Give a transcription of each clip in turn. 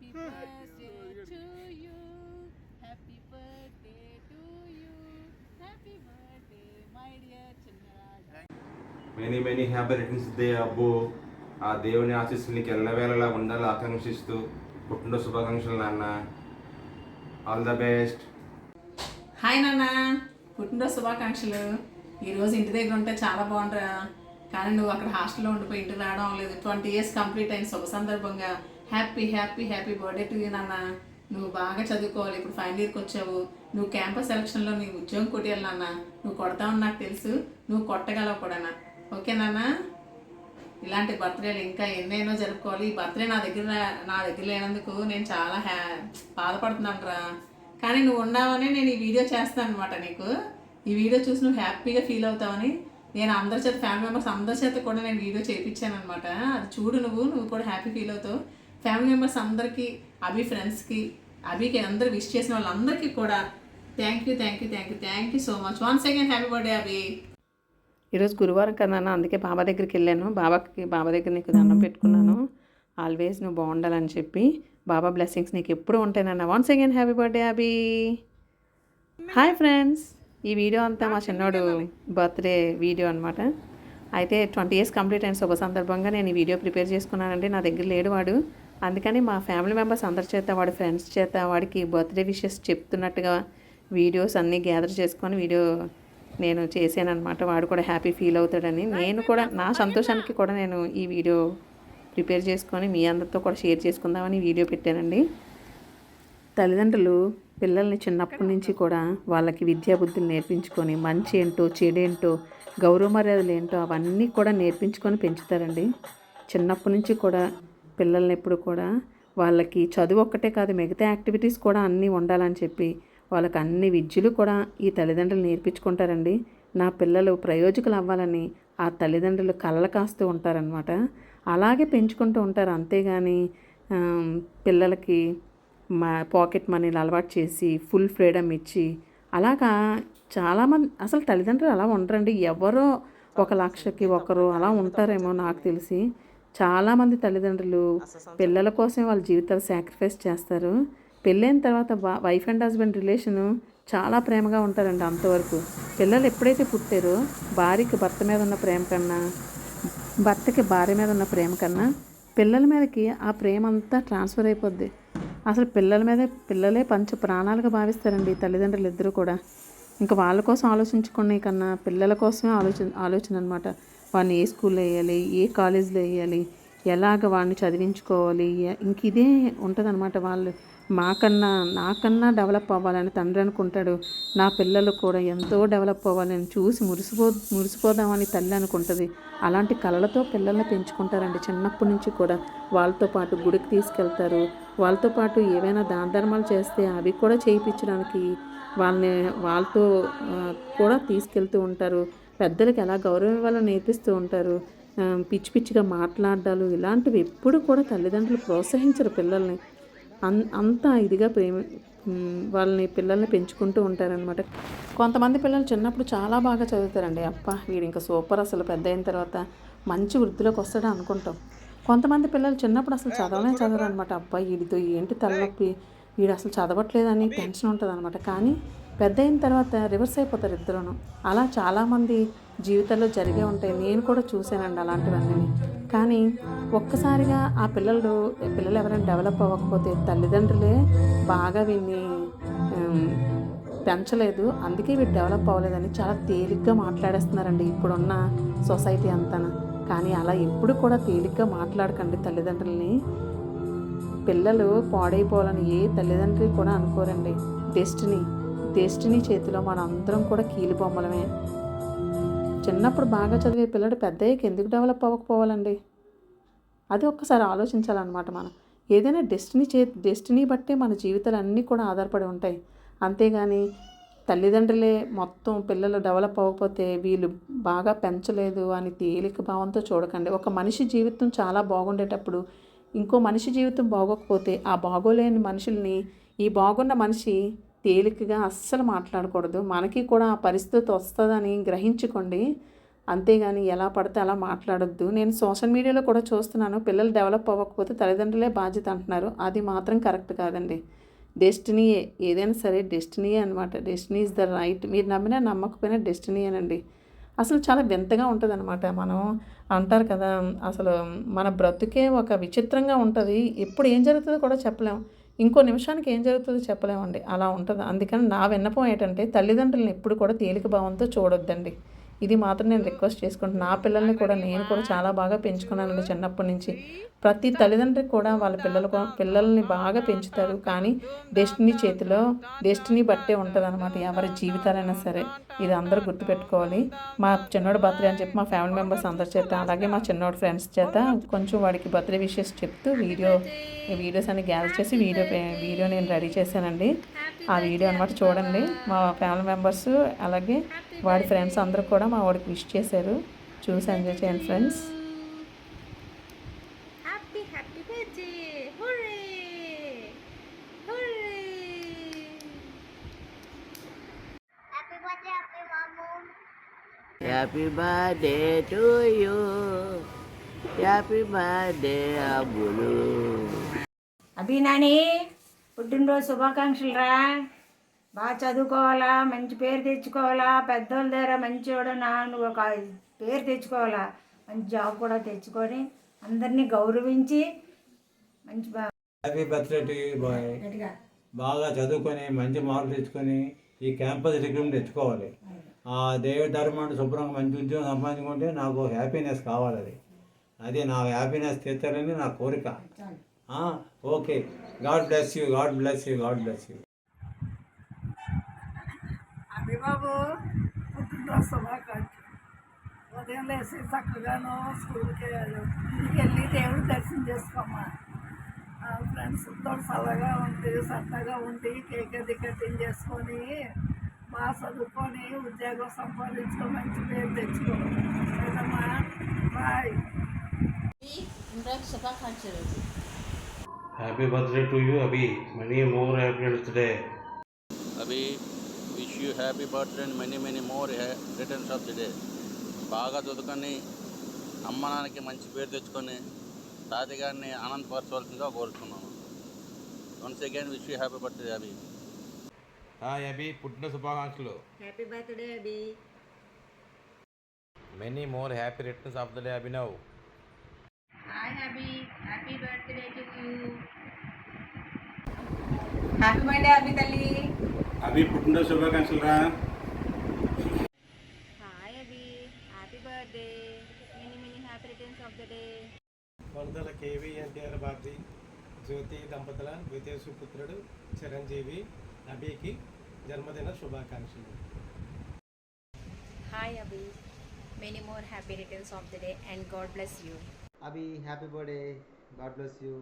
Happy birthday to you happy birthday to you happy birthday my dear Chinnaraja many many happy returns day Abbu ఆ దేవుని ఆశీస్సులు నీకు ఎల్లవేళలా ఉండాలి ఆకాంక్షిస్తూ. పుట్టిన శుభాకాంక్షలు నాన్న. ఆల్ ద బెస్ట్ హాయ్ నాన్న. పుట్టినరోజు శుభాకాంక్షలు. ఈరోజు ఇంటి దగ్గర ఉంటే చాలా బాగుంటారా కానీ నువ్వు అక్కడ హాస్టల్లో ఉండిపోయి ఇంటికి రావడం లేదు. ట్వంటీ ఇయర్స్ కంప్లీట్ అయిన శుభ సందర్భంగా. Happy happy happy birthday to you నాన్న. నువ్వు బాగా చదువుకోవాలి ఇప్పుడు ఫైనల్ ఇయర్కి వచ్చావు. నువ్వు క్యాంపస్ సెలక్షన్లో నీ ఉద్యోగం కొట్టేయాలి నాన్న. నువ్వు కొడతావని నాకు తెలుసు. నువ్వు కొట్టగలవు కూడా ఓకే నాన్న? ఇలాంటి బర్త్డేలు ఇంకా ఎన్నైనా జరుపుకోవాలి. ఈ బర్త్డే నా దగ్గర నా దగ్గర లేనందుకు నేను చాలా హ్యా బాధపడుతున్నాను రా. కానీ నువ్వు ఉన్నావని నేను ఈ వీడియో చేస్తాను అనమాట నీకు. ఈ వీడియో చూసి నువ్వు హ్యాపీగా ఫీల్ అవుతావని నేను అందరి చేత ఫ్యామిలీ మెంబర్స్ అందరి చేత కూడా నేను వీడియో చేయించాను అనమాట అది చూడు నువ్వు నువ్వు కూడా హ్యాపీ ఫీల్ అవుతావు. ఫ్యామిలీ మెంబర్స్ అందరికీ అభి ఫ్రెండ్స్కి అభికి అందరు విష్ చేసిన వాళ్ళందరికీ కూడా thank you thank you thank you thank you so much one second happy birthday Abhi ఈరోజు గురువారం కదా అందుకే బాబా దగ్గరికి వెళ్ళాను. బాబాకి బాబా దగ్గర నీకు దండం పెట్టుకున్నాను. ఆల్వేస్ నువ్వు బాగుండాలని చెప్పి బాబా బ్లెస్సింగ్స్ నీకు ఎప్పుడు ఉంటాయి once again happy birthday Abhi hi friends ఈ వీడియో అంతా మా చిన్నోడు బర్త్డే వీడియో అనమాట అయితే ట్వంటీ ఇయర్స్ కంప్లీట్ అయిన శుభ సందర్భంగా నేను ఈ వీడియో ప్రిపేర్ చేసుకున్నానండి. నా దగ్గర లేడు వాడు. అందుకని మా ఫ్యామిలీ మెంబర్స్ అందరి చేత వాడి ఫ్రెండ్స్ చేత వాడికి బర్త్డే విషెస్ చెప్తున్నట్టుగా వీడియోస్ అన్నీ గ్యాదర్ చేసుకొని వీడియో నేను చేశాను వాడు కూడా హ్యాపీ ఫీల్ అవుతాడని. నేను కూడా నా సంతోషానికి కూడా నేను ఈ వీడియో ప్రిపేర్ చేసుకొని మీ అందరితో కూడా షేర్ చేసుకుందామని వీడియో పెట్టానండి. తల్లిదండ్రులు పిల్లల్ని చిన్నప్పటి నుంచి కూడా వాళ్ళకి విద్యాబుద్ధులు నేర్పించుకొని మంచి ఏంటో చెడేంటో గౌరవ మర్యాదలు ఏంటో అవన్నీ కూడా నేర్పించుకొని పెంచుతారండి. చిన్నప్పటి నుంచి కూడా పిల్లల్ని ఎప్పుడు కూడా వాళ్ళకి చదువు ఒక్కటే కాదు మిగతా యాక్టివిటీస్ కూడా అన్నీ ఉండాలని చెప్పి వాళ్ళకి అన్ని విద్యలు కూడా ఈ తల్లిదండ్రులు నేర్పించుకుంటారండి. నా పిల్లలు ప్రయోజకులు అవ్వాలని ఆ తల్లిదండ్రులు కళ్ళ కాస్తూ ఉంటారనమాట అలాగే పెంచుకుంటూ ఉంటారు. అంతేగాని పిల్లలకి మా పాకెట్ మనీలు అలవాటు చేసి ఫుల్ ఫ్రీడమ్ ఇచ్చి అలాగా చాలామంది అసలు తల్లిదండ్రులు అలా ఉండరండి. ఎవరో ఒక లక్షకి ఒకరు అలా ఉంటారేమో నాకు తెలిసి. చాలామంది తల్లిదండ్రులు పిల్లల కోసం వాళ్ళ జీవితాలు సాక్రిఫైస్ చేస్తారు. పెళ్ళైన తర్వాత వైఫ్ అండ్ హస్బెండ్ రిలేషను చాలా ప్రేమగా ఉంటారండి అంతవరకు. పిల్లలు ఎప్పుడైతే పుట్టారో భార్యకి భర్త మీద ఉన్న ప్రేమ కన్నా భర్తకి భార్య మీద ఉన్న ప్రేమ కన్నా పిల్లల మీదకి ఆ ప్రేమ అంతా ట్రాన్స్ఫర్ అయిపోద్ది. అసలు పిల్లల మీదే పిల్లలే పంచ ప్రాణాలుగా భావిస్తారండి తల్లిదండ్రులు ఇద్దరు కూడా. ఇంకా వాళ్ళ కోసం ఆలోచించుకునే కన్నా పిల్లల కోసమే ఆలోచన ఆలోచన అనమాట వాడిని ఏ స్కూల్లో వేయాలి ఏ కాలేజీలో వేయాలి ఎలాగ వాడిని చదివించుకోవాలి ఇంక ఇదే ఉంటుందన్నమాట వాళ్ళు. మాకన్నా నాకన్నా డెవలప్ అవ్వాలని తండ్రి అనుకుంటాడు. నా పిల్లలు కూడా ఎంతో డెవలప్ అవ్వాలని చూసి మురిసిపో మురిసిపోదామని తల్లి అనుకుంటుంది. అలాంటి కళలతో పిల్లల్ని పెంచుకుంటారండి చిన్నప్పటి నుంచి కూడా. వాళ్ళతో పాటు గుడికి తీసుకెళ్తారు. వాళ్ళతో పాటు ఏవైనా దాన ధర్మాలు చేస్తే అవి కూడా చేయించడానికి వాళ్ళని వాళ్ళతో కూడా తీసుకెళ్తూ ఉంటారు. పెద్దలకి ఎలా గౌరవం ఇవ్వాలో నేర్పిస్తూ ఉంటారు పిచ్చి పిచ్చిగా మాట్లాడాలు ఇలాంటివి ఎప్పుడు కూడా తల్లిదండ్రులు ప్రోత్సహించరు పిల్లల్ని. అన్ అంత ఇదిగా ప్రేమ వాళ్ళని పిల్లల్ని పెంచుకుంటూ ఉంటారనమాట కొంతమంది పిల్లలు చిన్నప్పుడు చాలా బాగా చదువుతారండి. అప్ప వీడు ఇంకా సూపర్ అసలు పెద్ద అయిన తర్వాత మంచి వృద్ధిలోకి వస్తాడు అనుకుంటాం. కొంతమంది పిల్లలు చిన్నప్పుడు అసలు చదవనే చదవరు అనమాట అబ్బాయి వీడితో ఏంటి తలనొప్పి? వీడు అసలు చదవట్లేదని టెన్షన్ ఉంటుంది అనమాట కానీ పెద్ద అయిన తర్వాత రివర్స్ అయిపోతారు ఇద్దరును. అలా చాలామంది జీవితాల్లో జరిగే ఉంటాయి. నేను కూడా చూశానండి అలాంటివన్నీ కానీ ఒక్కసారిగా ఆ పిల్లలు పిల్లలు ఎవరైనా డెవలప్ అవ్వకపోతే తల్లిదండ్రులే బాగా వీన్ని పెంచలేదు. అందుకే వీడు డెవలప్ అవ్వలేదని చాలా తేలిగ్గా మాట్లాడేస్తున్నారండి ఇప్పుడున్న సొసైటీ అంతా కానీ అలా ఎప్పుడు కూడా తేలిగ్గా మాట్లాడకండి తల్లిదండ్రులని. పిల్లలు పాడైపోవాలని ఏ తల్లిదండ్రులు కూడా అనుకోరండి. డెస్టినీ డెస్టినీ చేతిలో మన అందరం కూడా కీలు బొమ్మలమే. చిన్నప్పుడు బాగా చదివే పిల్లడు పెద్దయ్యకి ఎందుకు డెవలప్ అవ్వకపోవాలండి? అది ఒక్కసారి ఆలోచించాలన్నమాట మనం. ఏదైనా డెస్టినీ చే డెస్టినీ బట్టే మన జీవితాలు అన్నీ కూడా ఆధారపడి ఉంటాయి. అంతేగాని తల్లిదండ్రులే మొత్తం పిల్లలు డెవలప్ అవ్వకపోతే వీళ్ళు బాగా పెంచలేదు అని తేలిక భావంతో చూడకండి. ఒక మనిషి జీవితం చాలా బాగుండేటప్పుడు ఇంకో మనిషి జీవితం బాగోకపోతే ఆ బాగోలేని మనుషుల్ని ఈ బాగున్న మనిషి తేలికగా అస్సలు మాట్లాడకూడదు. మనకి కూడా ఆ పరిస్థితి వస్తుందని గ్రహించుకోండి. అంతేగాని ఎలా పడితే అలా మాట్లాడొద్దు. నేను సోషల్ మీడియాలో కూడా చూస్తున్నాను. పిల్లలు డెవలప్ అవ్వకపోతే తల్లిదండ్రులే బాధ్యత అంటున్నారు. అది మాత్రం కరెక్ట్ కాదండి. డెస్టినీయే ఏదైనా సరే డెస్టినీయే అనమాట డెస్టినీ ఇస్ ద రైట్. మీరు నమ్మినా నమ్మకపోయినా డెస్టినీయేనండి అసలు చాలా వింతగా ఉంటుంది అనమాట మనం అంటారు కదా అసలు మన బ్రతుకే ఒక విచిత్రంగా ఉంటుంది. ఎప్పుడు ఏం జరుగుతుందో కూడా చెప్పలేం. ఇంకో నిమిషానికి ఏం జరుగుతుందో చెప్పలేమండి. అలా ఉంటుంది. అందుకని నా విన్నపం ఏంటంటే తల్లిదండ్రులను ఎప్పుడు కూడా తేలిక భావంతో చూడొద్దండి. ఇది మాత్రం నేను రిక్వెస్ట్ చేసుకుంటాను నా పిల్లల్ని కూడా నేను కూడా చాలా బాగా పెంచుకున్నానండి చిన్నప్పటి నుంచి. ప్రతి తల్లిదండ్రికి కూడా వాళ్ళ పిల్లలు పిల్లల్ని బాగా పెంచుతారు. కానీ డెస్టినీ చేతిలో డెస్టినీ బట్టే ఉంటుంది అనమాట ఎవరి జీవితాలైనా సరే. ఇది అందరూ గుర్తుపెట్టుకోవాలి. మా చిన్నోడు బర్త్డే అని చెప్పి మా ఫ్యామిలీ మెంబర్స్ అందరి చేత అలాగే మా చిన్నోడు ఫ్రెండ్స్ చేత కొంచెం వాడికి బర్త్డే విషెస్ చెప్తూ వీడియో వీడియోస్ అన్ని గ్యాదర్ చేసి వీడియో వీడియో నేను రెడీ చేశానండి. ఆ వీడియో అనమాట చూడండి. మా ఫ్యామిలీ మెంబర్స్ అలాగే వాడి ఫ్రెండ్స్ అందరూ కూడా మా వాడికి విష్ చేశారు. చూసి ఎంజాయ్ చేయండి friends. Happy birthday to you. Happy birthday, Abulu. అభినాని పుట్టినరోజు శుభాకాంక్షలు రా. బాగా చదువుకోవాలా మంచి పేరు తెచ్చుకోవాలా పెద్దోళ్ళ దగ్గర మంచివాడు నా నువ్వు ఒక పేరు తెచ్చుకోవాలా. మంచి జాబ్ కూడా తెచ్చుకొని అందరినీ గౌరవించి మంచి happy birthday to you boy బాగా చదువుకొని మంచి మార్కులు తెచ్చుకొని ఈ క్యాంపస్ డిగ్రీ తెచ్చుకోవాలి. ఆ దేవుడి ధర్మాన్ని శుభ్రంగా మంచి ఉద్యోగం సంపాదించుకుంటే నాకు హ్యాపీనెస్ కావాలి అది అది నా హ్యాపీనెస్ తీర్చాలని నా కోరిక. Okay. God bless you God bless you God bless you. అభిబాబు బాబు ఉదయం లేచి చక్కగాను స్కూల్కి వెళ్ళి దేవుడు దర్శనం చేసుకోమ్మా. ఫ్రెండ్స్తో చల్లగా ఉండి సరదాగా ఉండి కేక్ అది కటింగ్ చేసుకొని బాగా చదువుకొని ఉద్యోగం సంపాదించుకో మంచి పేరు తెచ్చుకో ఏదమ్మా boy Happy birthday to you, Abhi. Many more happiness today. అవి wish you happy birthday and many many more returns of the day బాగా చదువుకొని అమ్మ నాన్నకి మంచి పేరు తెచ్చుకొని తాత గారిని ఆనందపరచవలసిందిగా కోరుతున్నాను. Once again wish you happy birthday అవి హాయ్ అభి పుట్టిన శుభాకాంక్షలు happy birthday Abhi many more happy returns of the day Abhinav Hi, Abby. Happy birthday to you. Happy birthday Abhi తల్లి అభి పుట్టినరోజు శుభాకాంక్షలు రా Hi, Abby. Happy birthday. Many, many happy returns of the day. వరదల KV NTR Babji Jyothi దంపతుల ద్వితీయ సుపుత్రుడు చిరంజీవి అభికి జన్మదిన శుభాకాంక్షలు Hi, Abby. Many more happy returns of the day and God bless you. Abhi happy birthday God bless you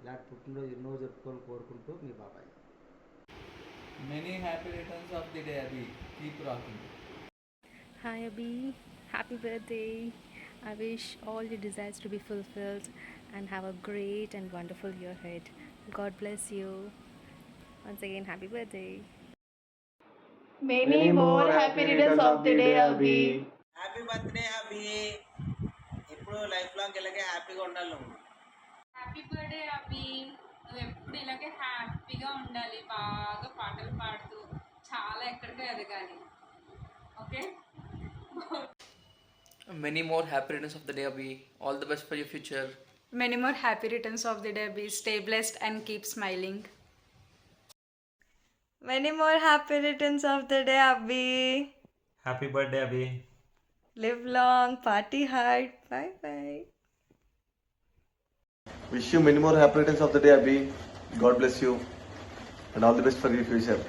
ఇలాంటి పుట్టినరోజు ఎన్నో జరుపుకోవాలని కోరుకుంటూ మీ బాబాయ్ Many happy returns of the day, Abhi. Keep rocking. Hi, Abby. Happy birthday. I wish all your desires to be fulfilled and have a great and wonderful year ahead. God bless you. Once again, happy birthday. Many more happy returns of the day, Abhi. Happy birthday Abhi ఎప్పుడు life long ఇలాగే హ్యాపీగా ఉండాలి నువ్వు happy birthday Abhi నువ్వు ఎప్పుడు ఇలాగే హ్యాపీగా ఉండాలి బాగా పాటలు పాడుతూ చాలా ఎక్కడికో ఎదగాలి okay Many more happy returns of the day, Abhi. All the best for your future. Many more happy returns of the day Abhi stay blessed and keep smiling Many more happy returns of the day, Abhi. Happy birthday Abhi Live long, party hard. Bye bye. Wish you many more happy returns of the day Abhi God bless you and all the best for you future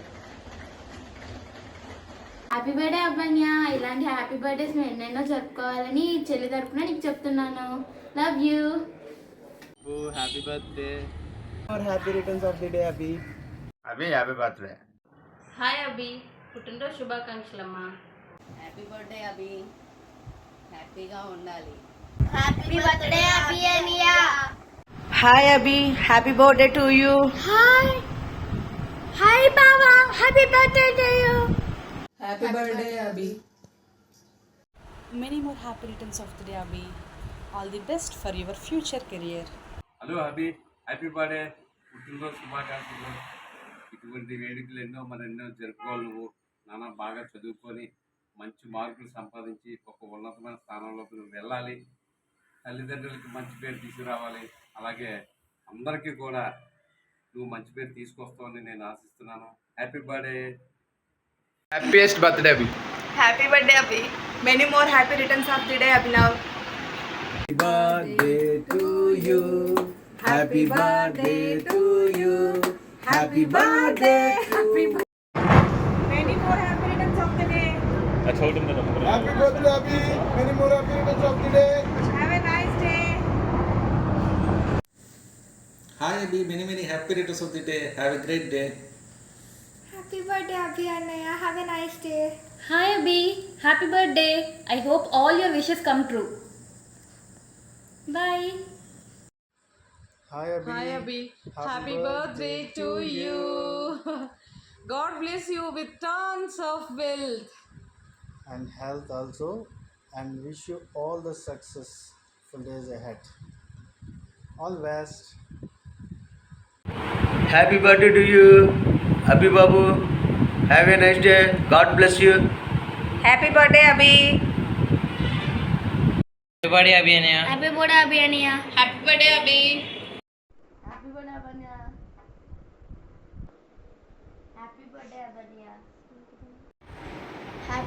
happy birthday అబ్బన్య ఇలాంటి happy birthdays మేము ఎన్నెన్నో జరుపుకోవాలని చెల్లి తరపున నీకు చెప్తున్నాను. Love you happy birthday happy returns of the day Abhi Abhi happy birthday hi Abhi పుట్టినరోజు శుభాకాంక్షలమ్మా. Happy birthday Abhi. హ్యాపీగా ఉండాలి. హ్యాపీ బర్త్డే అభియనియా Hi, Abhi. Happy birthday to you. Hi hi బావా happy birthday to you happy birthday Abhi Many more happy returns of the day, Abhi. All the best for your future career. Hello Abhi happy birthday పుట్టినరోజు శుభాకాంక్షలు ఇటువంటి వేడుకలు ఎన్నో మరి ఎన్నో జరుపుకోవాలి నువ్వు. నాన్న బాగా చదువుకొని మంచి మార్కులు సంపాదించి ఒక ఉన్నతమైన స్థానంలోకి నువ్వు వెళ్ళాలి. తల్లిదండ్రులకి మంచి పేరు తీసుకురావాలి. అలాగే అందరికీ కూడా నువ్వు మంచి పేరు తీసుకొస్తావని నేను ఆశిస్తున్నాను. Happy birthday happiest birthday Abhi Happy birthday, Abhi. Many more happy returns of the day, happy birthday happy many more happy returns of the day अच्छा hold in the number happy birthday Abhi many more happy returns of the day have a nice day hi Abhi many many happy returns of the day have a great day happy birthday Abhi Anaya have a nice day hi Abhi happy birthday I hope all your wishes come true bye Hi Abhi. Hi Abhi. Happy, Happy birthday, birthday to you. you. God bless you with tons of wealth and health also and wish you all the successful days ahead. All best. Happy birthday to you, Abhi Babu. Have a nice day. God bless you. Happy birthday, Abhi. Happy birthday, Abhi Happy birthday, Abhi Happy birthday, Abhi.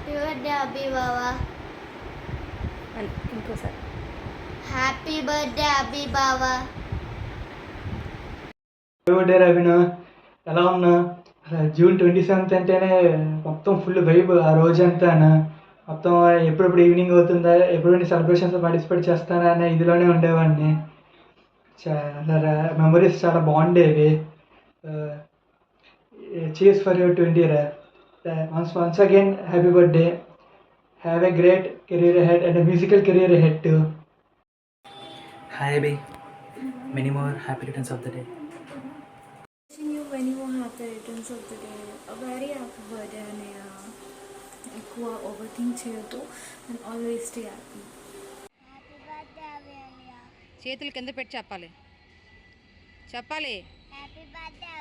Happy birthday Abhi బావా ఇంకోసారి. Happy birthday Abhi బావా birthday రవిన ఎలా ఉన్నా? June twenty seventh అంటేనే మొత్తం full vibe ఆ రోజంతా మొత్తం ఎప్పుడెప్పుడు ఈవినింగ్ అవుతుందా? ఎప్పుడు సెలబ్రేషన్స్ పార్టిసిపేట్ చేస్తానా అనే ఇదిలోనే ఉండేవాడిని. చాలా మెమరీస్ చాలా బాగుండేవి. చీర్స్ ఫర్ యువర్ ట్వంటీ రా once once again happy birthday have a great career ahead and musical career ahead to Hi, Abhi. Many more happy returns of the day. Wishing you many more happy returns of the day very happy birthday అన్నయ్య ఎక్కువ over think చేయొద్దు and always stay happy చేతులు కింద పెట్టి చెప్పాలి. చెప్పాలి. Happy birthday